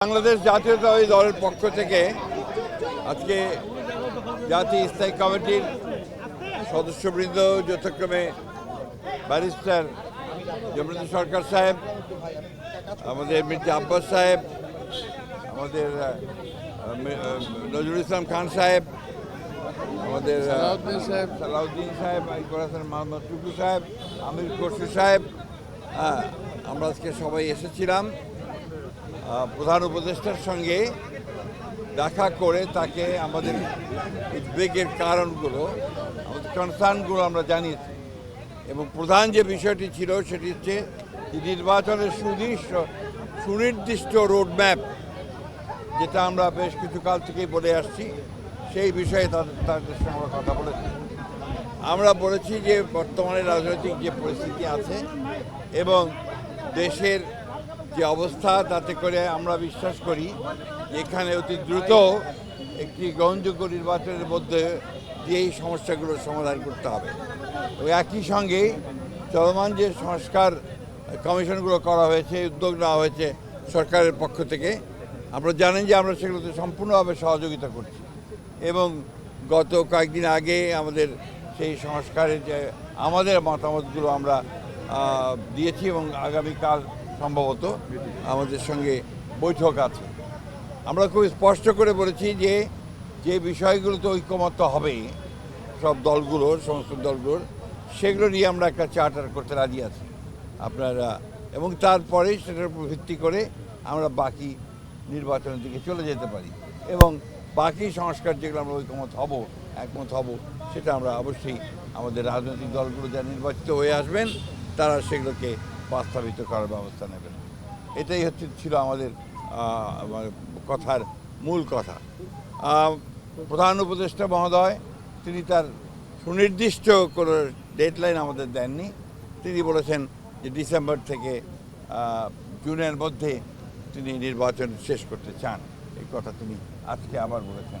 বাংলাদেশ জাতীয়তাবাদী দলের পক্ষ থেকে আজকে জাতীয় স্থায়ী কমিটির সদস্যবৃন্দ যথাক্রমে ব্যারিস্টার জমরুদ্দ সরকার সাহেব আমাদের মির্জা আব্বাস সাহেব আমাদের নজরুল ইসলাম খান সাহেব আমাদের সাহেব। সালাউদ্দিন সাহেব ইকবাল হাসান মোহাম্মদ টুকু সাহেব আমির খসরু সাহেব হ্যাঁ আমরা আজকে সবাই এসেছিলাম প্রধান উপদেষ্টার সঙ্গে দেখা করে তাকে আমাদের উদ্বেগের কারণগুলো, আমাদের কনসার্নগুলো আমরা জানিয়েছি। এবং প্রধান যে বিষয়টি ছিল সেটি হচ্ছে নির্বাচনের সুনির্দিষ্ট সুনির্দিষ্ট রোডম্যাপ যেটা আমরা বেশ কিছু কাল থেকেই বলে আসছি, সেই বিষয়ে তাদের তাদের সঙ্গে আমরা কথা বলেছি। আমরা বলেছি যে বর্তমানে রাজনৈতিক যে পরিস্থিতি আছে এবং দেশের যে অবস্থা, তাতে করে আমরা বিশ্বাস করি এখানে অতি দ্রুত একটি গ্রহণযোগ্য নির্বাচনের মধ্যে দিয়ে এই সমস্যাগুলোর সমাধান করতে হবে। এবং একই সঙ্গে চলমান যে সংস্কার কমিশনগুলো করা হয়েছে, উদ্যোগ নেওয়া হয়েছে সরকারের পক্ষ থেকে, আমরা জানেন যে আমরা সেগুলোতে সম্পূর্ণভাবে সহযোগিতা করছি এবং গত কয়েকদিন আগে আমাদের সেই সংস্কারের যে আমাদের মতামতগুলো আমরা দিয়েছি এবং আগামীকাল সম্ভবত আমাদের সঙ্গে বৈঠক আছে। আমরা খুব স্পষ্ট করে বলেছি যে যে বিষয়গুলোতে ঐক্যমত্য হবে, সব দলগুলোর, সমস্ত দলগুলোর, সেগুলো নিয়ে আমরা একটা চার্টার করতে রাজি আছি। আপনারা, এবং তারপরে সেটার উপর ভিত্তি করে আমরা বাকি নির্বাচনের দিকে চলে যেতে পারি। এবং বাকি সংস্কার যেগুলো আমরা ঐক্যমত হব, একমত হব, সেটা আমরা অবশ্যই আমাদের রাজনৈতিক দলগুলো যা নির্বাচিত হয়ে আসবেন, তারা সেগুলোকে বাস্তবায়িত করার ব্যবস্থা নেবেন। এটাই হচ্ছে ছিল আমাদের কথার মূল কথা। প্রধান উপদেষ্টা মহোদয়, তিনি তার সুনির্দিষ্ট কোনো ডেডলাইন আমাদের দেননি। তিনি বলেছেন যে ডিসেম্বর থেকে জুনের মধ্যে তিনি নির্বাচন শেষ করতে চান। এই কথা তিনি আজকে আবার বলেছেন।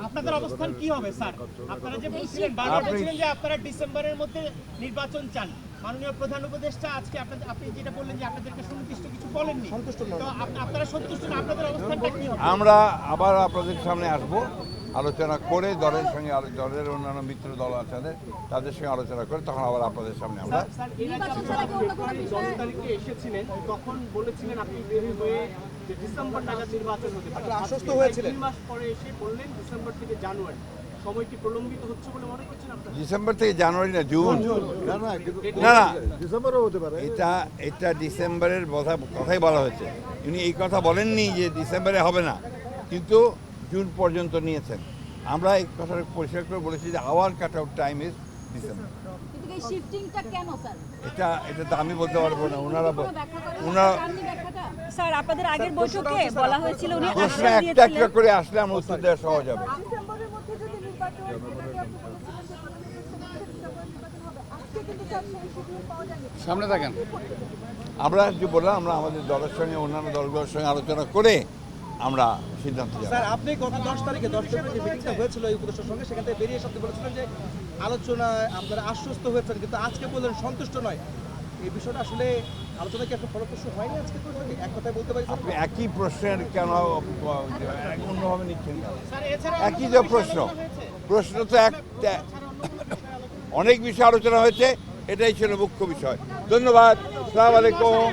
আপনাদের অবস্থান কি হবে স্যার? আপনারা যে বলছিলেন বারবার আপনি- বলছিলেন যে আপনারা ডিসেম্বরের মধ্যে নির্বাচন চান। মাননীয় প্রধান উপদেষ্টা আজকে আপনাদের আপনি যেটা বললেন যে আপনাদেরকে সুনির্দিষ্ট কিছু বলেননি। সন্তুষ্ট তো আপনারা সন্তুষ্ট না? আপনাদের অবস্থানটা কি হবে? আমরা আবার আপনাদের সামনে আসব আলোচনা করে দলের সঙ্গে দলের অন্যান্য মিত্র দল আছে তাদের সঙ্গে আলোচনা করে তখন আবার আপনাদের সামনে আমরা এসেছিলেন তখন বলেছিলেন আপনি হয়ে যে ডিসেম্বর নাগাদ নির্বাচন হতে পারে। আশ্বস্ত হয়েছিলেন তিন মাস পরে এসে বললেন ডিসেম্বর থেকে জানুয়ারি। সময় কি প্রলম্বিত হচ্ছে বলে মনে করছেন আপনারা? ডিসেম্বর থেকে জানুয়ারি না জুন। না না কিন্তু না না ডিসেম্বরও হতে পারে। এটা এটা ডিসেম্বরের কথা কথাই বলা হয়েছে উনি এই কথা বলেননি যে ডিসেম্বরে হবে না কিন্তু জুন পর্যন্ত নিয়েছেন। আমরা এই কথাটা পরিষ্কার করে বলেছি যে our cut out time is December এটা এটা তো আমি বলতে পারব না ওনারা ওনারা স্যার আপনাদের আগের বৈঠকে বলা হয়েছিল উনি প্রশ্ন একটা একটা করে আসলে আমার উত্তর দেওয়া সহজ হবে। সামনে থাকেন। আমরা যে বললাম আমরা আমাদের দলের সঙ্গে অন্যান্য দলগুলোর সঙ্গে আলোচনা করে আমরা সিদ্ধান্ত যাব স্যার আপনি গত দশ তারিখে দশ তারিখে যে মিটিংটা হয়েছিল এই উপদেষ্টার সঙ্গে সেখান থেকে বেরিয়ে এসে বলেছিলেন যে আলোচনায় আপনারা আশ্বস্ত হয়েছেন কিন্তু আজকে বললেন সন্তুষ্ট নয়। এই বিষয়টা আসলে আলোচনা কি আপনার ফলপ্রসূ হয়নি আজকে তো? এক কথায় বলতে পারি আপনি একই প্রশ্নের কেন অন্যভাবে নিচ্ছেন? একই যে প্রশ্ন। প্রশ্ন তো এক অনেক বিষয় আলোচনা হয়েছে এটাই ছিল মুখ্য বিষয়। ধন্যবাদ। সালাম আলাইকুম।